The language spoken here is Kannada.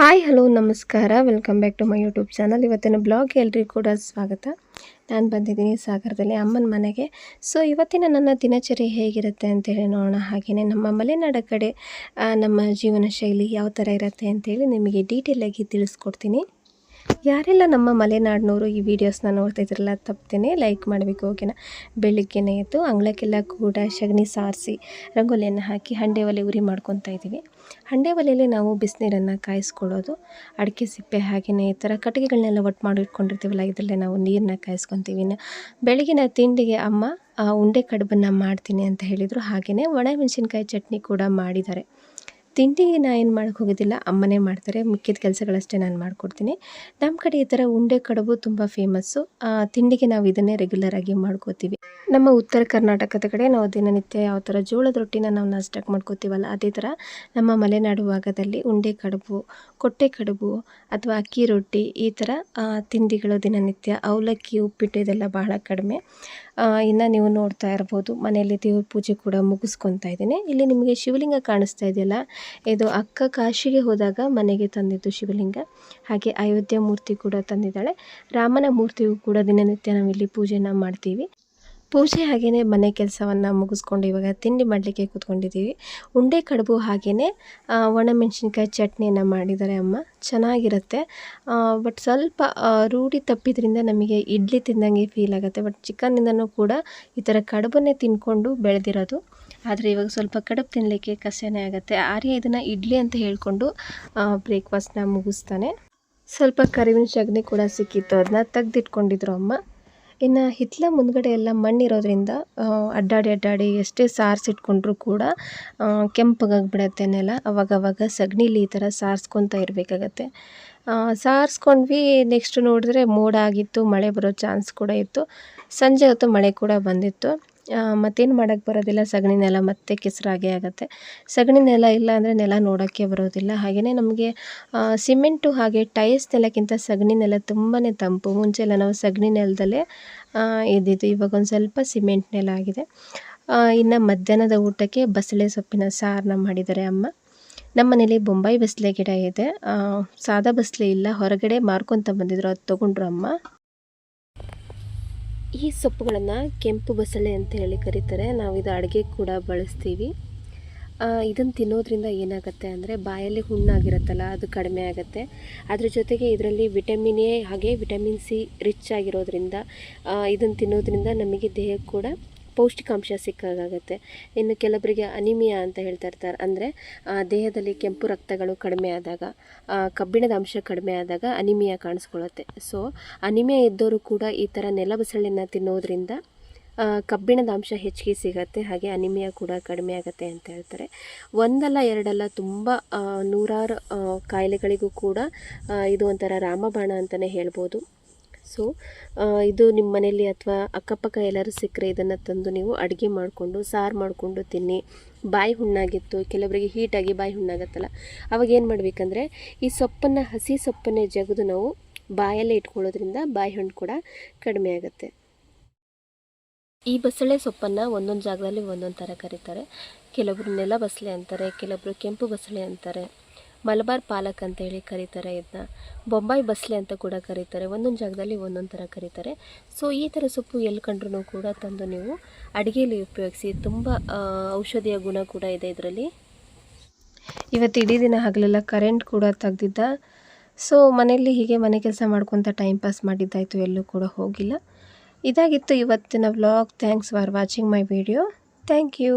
ಹಾಯ್, ಹಲೋ, ನಮಸ್ಕಾರ. Welcome back to my YouTube channel ಇವತ್ತಿನ ಬ್ಲಾಗ್ ಎಲ್ರಿಗೂ ಕೂಡ ಸ್ವಾಗತ. ನಾನು ಬಂದಿದ್ದೀನಿ ಸಾಗರದಲ್ಲಿ ಅಮ್ಮನ ಮನೆಗೆ. ಸೊ ಇವತ್ತಿನ ನನ್ನ ದಿನಚರಿ ಹೇಗಿರುತ್ತೆ ಅಂತೇಳಿ ನೋಡೋಣ. ಹಾಗೆಯೇ ನಮ್ಮ ಮಲೆನಾಡ ಕಡೆ ನಮ್ಮ ಜೀವನ ಶೈಲಿ ಯಾವ ಥರ ಇರುತ್ತೆ ಅಂತೇಳಿ ನಿಮಗೆ ಡೀಟೇಲಾಗಿ ತಿಳಿಸ್ಕೊಡ್ತೀನಿ. ಯಾರೆಲ್ಲ ನಮ್ಮ ಮಲೆನಾಡಿನವರು ಈ ವೀಡಿಯೋಸ್ನ ನೋಡ್ತಾ ಇದ್ರಲ್ಲ ತಪ್ಪದೇನೆ ಲೈಕ್ ಮಾಡಬೇಕು, ಓಕೆನಾ? ಬೆಳಿಗ್ಗೆನೇ ಎದ್ದು ಅಂಗಳಕ್ಕೆಲ್ಲ ಕೂಡ ಸಗಣಿ ಸಾರಿಸಿ ರಂಗೋಲಿಯನ್ನು ಹಾಕಿ ಹಂಡೆ ಒಲೆ ಉರಿ ಮಾಡ್ಕೊತಾ ಇದ್ದೀವಿ. ಹಂಡೆ ಒಲೆಯಲ್ಲಿ ನಾವು ಬಿಸಿನೀರನ್ನು ಕಾಯಿಸ್ಕೊಳ್ಳೋದು. ಅಡಿಕೆ, ಸಿಪ್ಪೆ ಹಾಗೆಯೇ ಈ ಥರ ಕಟ್ಟಿಗೆಗಳನ್ನೆಲ್ಲ ಒಟ್ಟು ಮಾಡಿ ಇಟ್ಕೊಂಡಿರ್ತೀವಲ್ಲ, ಇದರಲ್ಲೇ ನಾವು ನೀರನ್ನ ಕಾಯಿಸ್ಕೊತೀವಿ. ಬೆಳಗಿನ ತಿಂಡಿಗೆ ಅಮ್ಮ ಉಂಡೆ ಕಡುಬನ್ನು ಮಾಡ್ತೀನಿ ಅಂತ ಹೇಳಿದರು. ಹಾಗೆಯೇ ಒಣಮೆಣಸಿನ್ಕಾಯಿ ಚಟ್ನಿ ಕೂಡ ಮಾಡಿದ್ದಾರೆ. ತಿಂಡಿಗೆ ನಾ ಏನು ಮಾಡೋಕ್ಕೆ ಹೋಗೋದಿಲ್ಲ, ಅಮ್ಮನೇ ಮಾಡ್ತಾರೆ, ಮಿಕ್ಕಿದ ಕೆಲಸಗಳಷ್ಟೇ ನಾನು ಮಾಡಿಕೊಡ್ತೀನಿ. ನಮ್ಮ ಕಡೆ ಈ ಥರ ಉಂಡೆ ಕಡುಬು ತುಂಬ ಫೇಮಸ್ಸು ತಿಂಡಿಗೆ ನಾವು ಇದನ್ನೇ ರೆಗ್ಯುಲರ್ ಆಗಿ ಮಾಡ್ಕೋತೀವಿ. ನಮ್ಮ ಉತ್ತರ ಕರ್ನಾಟಕದ ಕಡೆ ನಾವು ದಿನನಿತ್ಯ ಯಾವ ಥರ ಜೋಳದ ರೊಟ್ಟಿನ ನಾವು ನಾಷ್ಟಕ್ಕೆ ಮಾಡ್ಕೋತೀವಲ್ಲ, ಅದೇ ಥರ ನಮ್ಮ ಮಲೆನಾಡು ಭಾಗದಲ್ಲಿ ಉಂಡೆ ಕಡುಬು, ಕೊಟ್ಟೆ ಕಡುಬು ಅಥವಾ ಅಕ್ಕಿ ರೊಟ್ಟಿ ಈ ಥರ ತಿಂಡಿಗಳು ದಿನನಿತ್ಯ ಅವಲಕ್ಕಿ, ಉಪ್ಪಿಟ್ಟು ಇದೆಲ್ಲ ಬಹಳ ಕಡಿಮೆ. ಇನ್ನು ನೀವು ನೋಡ್ತಾ ಇರ್ಬೋದು, ಮನೆಯಲ್ಲಿ ದೇವ್ರ ಪೂಜೆ ಕೂಡ ಮುಗಿಸ್ಕೊತಾ ಇದ್ದೀನಿ. ಇಲ್ಲಿ ನಿಮಗೆ ಶಿವಲಿಂಗ ಕಾಣಿಸ್ತಾ ಇದೆಯಲ್ಲ ಇದು ಅಕ್ಕ ಕಾಶಿಗೆ ಹೋದಾಗ ಮನೆಗೆ ತಂದಿದ್ದು ಶಿವಲಿಂಗ. ಹಾಗೆ ಅಯೋಧ್ಯೆ ಮೂರ್ತಿ ಕೂಡ ತಂದಿದ್ದಾಳೆ. ರಾಮನ ಮೂರ್ತಿಯು ಕೂಡ ದಿನನಿತ್ಯ ನಾವಿಲ್ಲಿ ಪೂಜೆನ ಮಾಡ್ತೀವಿ. ಪೂಜೆ ಹಾಗೆಯೇ ಮನೆ ಕೆಲಸವನ್ನು ಮುಗಿಸ್ಕೊಂಡು ಇವಾಗ ತಿಂಡಿ ಮಾಡಲಿಕ್ಕೆ ಕೂತ್ಕೊಂಡಿದ್ದೀವಿ. ಉಂಡೆ, ಕಡುಬು ಹಾಗೆಯೇ ಒಣಮೆಣಸಿನ್ಕಾಯಿ ಚಟ್ನಿಯನ್ನು ಮಾಡಿದ್ದಾರೆ ಅಮ್ಮ. ಚೆನ್ನಾಗಿರುತ್ತೆ. ಬಟ್ ಸ್ವಲ್ಪ ರೂಢಿ ತಪ್ಪಿದ್ರಿಂದ ನಮಗೆ ಇಡ್ಲಿ ತಿಂದಂಗೆ ಫೀಲ್ ಆಗುತ್ತೆ. ಬಟ್ ಚಿಕನ್ನಿಂದನೂ ಕೂಡ ಈ ಥರ ಕಡುಬನ್ನೇ ತಿಂದ್ಕೊಂಡು ಬೆಳೆದಿರೋದು. ಆದರೆ ಇವಾಗ ಸ್ವಲ್ಪ ಕಡುಬು ತಿನ್ನಲಿಕ್ಕೆ ಕಷ್ಟನೇ ಆಗುತ್ತೆ. ಆರ್ಯ ಇದನ್ನು ಇಡ್ಲಿ ಅಂತ ಹೇಳಿಕೊಂಡು ಬ್ರೇಕ್ಫಾಸ್ಟ್ನ ಮುಗಿಸ್ತಾನೆ. ಸ್ವಲ್ಪ ಕರಿವಿನ ಸಗಣಿ ಕೂಡ ಸಿಕ್ಕಿತ್ತು. ಅದನ್ನ ತೆಗ್ದಿಟ್ಕೊಂಡಿದ್ರು ಅಮ್ಮ. ಇನ್ನು ಹಿತ್ತಲ ಮುಂದ್ಗಡೆ ಎಲ್ಲ ಮಣ್ಣಿರೋದ್ರಿಂದ ಅಡ್ಡಾಡಿ ಅಡ್ಡಾಡಿ ಎಷ್ಟೇ ಸಾರಿಸಿಟ್ಕೊಂಡ್ರೂ ಕೂಡ ಕೆಂಪಗಾಗ್ಬಿಡತ್ತೆ ನೆಲ. ಅವಾಗವಾಗ ಸಗಣಿಲಿ ಈ ಥರ ಸಾರಿಸ್ಕೊತಾ ಇರಬೇಕಾಗತ್ತೆ. ಸಾರಿಸ್ಕೊಂಡ್ವಿ. ನೆಕ್ಸ್ಟ್ ನೋಡಿದ್ರೆ ಮೋಡ ಆಗಿತ್ತು, ಮಳೆ ಬರೋ ಚಾನ್ಸ್ ಕೂಡ ಇತ್ತು. ಸಂಜೆ ಹೊತ್ತು ಮಳೆ ಕೂಡ ಬಂದಿತ್ತು. ಮತ್ತೇನು ಮಾಡೋಕ್ಕೆ ಬರೋದಿಲ್ಲ. ಸಗಣಿ ನೆಲ ಮತ್ತೆ ಕೆಸರಾಗೆ ಆಗುತ್ತೆ. ಸಗಣಿ ನೆಲ ಇಲ್ಲ ಅಂದರೆ ನೆಲ ನೋಡೋಕ್ಕೆ ಬರೋದಿಲ್ಲ. ಹಾಗೆಯೇ ನಮಗೆ ಸಿಮೆಂಟು ಹಾಗೆ ಟೈಲ್ಸ್ ನೆಲಕ್ಕಿಂತ ಸಗಣಿ ನೆಲ ತುಂಬಾ ತಂಪು. ಮುಂಚೆ ಎಲ್ಲ ನಾವು ಸಗಣಿ ನೆಲದಲ್ಲೇ ಇದ್ದಿದ್ದು. ಇವಾಗ ಒಂದು ಸ್ವಲ್ಪ ಸಿಮೆಂಟ್ ನೆಲ ಆಗಿದೆ. ಇನ್ನು ಮಧ್ಯಾಹ್ನದ ಊಟಕ್ಕೆ ಬಸಳೆ ಸೊಪ್ಪಿನ ಸಾರನ್ನ ಮಾಡಿದ್ದಾರೆ ಅಮ್ಮ. ನಮ್ಮ ಮನೇಲಿ ಬೊಂಬಾಯಿ ಬಸಳೆ ಗಿಡ ಇದೆ. ಸಾದಾ ಬಸಳೆ ಇಲ್ಲ. ಹೊರಗಡೆ ಮಾರ್ಕೊತ ಬಂದಿದ್ರು. ಅದು ತೊಗೊಂಡ್ರು ಅಮ್ಮ. ಈ ಸೊಪ್ಪುಗಳನ್ನು ಕೆಂಪು ಬಸಳೆ ಅಂತ ಹೇಳಿ ಕರೀತಾರೆ. ನಾವು ಇದು ಅಡುಗೆ ಕೂಡ ಬಳಸ್ತೀವಿ. ಇದನ್ನು ತಿನ್ನೋದ್ರಿಂದ ಏನಾಗುತ್ತೆ ಅಂದರೆ ಬಾಯಲ್ಲಿ ಹುಣ್ಣಾಗಿರುತ್ತಲ್ಲ, ಅದು ಕಡಿಮೆ ಆಗುತ್ತೆ. ಅದ್ರ ಜೊತೆಗೆ ಇದರಲ್ಲಿ ವಿಟಮಿನ್ ಎ ಹಾಗೆ ವಿಟಮಿನ್ ಸಿ ರಿಚ್ ಆಗಿರೋದ್ರಿಂದ ಇದನ್ನು ತಿನ್ನೋದ್ರಿಂದ ನಮಗೆ ದೇಹಕ್ಕೆ ಕೂಡ ಪೌಷ್ಟಿಕಾಂಶ ಸಿಕ್ಕಾಗುತ್ತೆ. ಇನ್ನು ಕೆಲವರಿಗೆ ಅನಿಮಿಯಾ ಅಂತ ಹೇಳ್ತಾ ಇರ್ತಾರೆ. ಅಂದರೆ ದೇಹದಲ್ಲಿ ಕೆಂಪು ರಕ್ತಗಳು ಕಡಿಮೆ ಆದಾಗ ಕಬ್ಬಿಣದ ಅಂಶ ಕಡಿಮೆ ಆದಾಗ ಅನಿಮಿಯಾ ಕಾಣಿಸ್ಕೊಳ್ಳುತ್ತೆ. ಸೊ ಅನಿಮಿಯಾ ಇದ್ದವರು ಕೂಡ ಈ ಥರ ನೆಲಬಸಳೆನ ತಿನ್ನೋದ್ರಿಂದ ಕಬ್ಬಿಣದ ಅಂಶ ಹೆಚ್ಚಿಗೆ ಸಿಗತ್ತೆ. ಹಾಗೆ ಅನಿಮಿಯಾ ಕೂಡ ಕಡಿಮೆ ಆಗುತ್ತೆ ಅಂತ ಹೇಳ್ತಾರೆ. ಒಂದಲ್ಲ ಎರಡಲ್ಲ ತುಂಬ ನೂರಾರು ಕಾಯಿಲೆಗಳಿಗೂ ಕೂಡ ಇದು ಒಂಥರ ರಾಮಬಾಣ ಅಂತಲೇ ಹೇಳ್ಬೋದು. ಸೊ ಇದು ನಿಮ್ಮ ಮನೆಯಲ್ಲಿ ಅಥವಾ ಅಕ್ಕಪಕ್ಕ ಎಲ್ಲರೂ ಸಿಕ್ಕರೆ ಇದನ್ನು ತಂದು ನೀವು ಅಡುಗೆ ಮಾಡಿಕೊಂಡು, ಸಾರು ಮಾಡಿಕೊಂಡು ತಿನ್ನಿ. ಬಾಯಿ ಹುಣ್ಣಾಗಿತ್ತು, ಕೆಲವರಿಗೆ ಹೀಟಾಗಿ ಬಾಯಿ ಹುಣ್ಣಾಗತ್ತಲ್ಲ. ಅವಾಗ ಏನು ಮಾಡಬೇಕಂದ್ರೆ, ಈ ಸೊಪ್ಪನ್ನು, ಹಸಿ ಸೊಪ್ಪನ್ನೇ ಜಗದು ನಾವು ಬಾಯಲ್ಲೇ ಇಟ್ಕೊಳ್ಳೋದ್ರಿಂದ ಬಾಯಿ ಹುಣ್ಣು ಕೂಡ ಕಡಿಮೆ ಆಗುತ್ತೆ. ಈ ಬಸಳೆ ಸೊಪ್ಪನ್ನು ಒಂದೊಂದು ಜಾಗದಲ್ಲಿ ಒಂದೊಂದು ಥರ ಕರೀತಾರೆ. ಕೆಲವರು ನೆಲ ಬಸಳೆ ಅಂತಾರೆ, ಕೆಲವರು ಕೆಂಪು ಬಸಳೆ ಅಂತಾರೆ. ಮಲಬಾರ್ ಪಾಲಕ್ ಅಂತ ಹೇಳಿ ಕರೀತಾರೆ ಇದನ್ನ ಬೊಂಬಾಯಿ ಬಸ್ಲೆ ಅಂತ ಕೂಡ ಕರೀತಾರೆ. ಒಂದೊಂದು ಜಾಗದಲ್ಲಿ ಒಂದೊಂದು ಥರ ಕರೀತಾರೆ. ಸೊ ಈ ಥರ ಸೊಪ್ಪು ಎಲ್ಲಿ ಕಂಡ್ರೂ ಕೂಡ ತಂದು ನೀವು ಅಡುಗೆಯಲ್ಲಿ ಉಪಯೋಗಿಸಿ ತುಂಬ ಔಷಧಿಯ ಗುಣ ಕೂಡ ಇದೆ ಇದರಲ್ಲಿ. ಇವತ್ತು ಇಡೀ ದಿನ ಹಗಲೆಲ್ಲ ಕರೆಂಟ್ ಕೂಡ ತೆಗ್ದಿದ್ದ. ಸೊ ಮನೆಯಲ್ಲಿ ಹೀಗೆ ಮನೆ ಕೆಲಸ ಮಾಡ್ಕೊತ ಟೈಮ್ ಪಾಸ್ ಮಾಡಿದ್ದಾಯಿತು. ಎಲ್ಲೂ ಕೂಡ ಹೋಗಿಲ್ಲ. ಇದಾಗಿತ್ತು ಇವತ್ತಿನ vlog thanks for watching my video thank you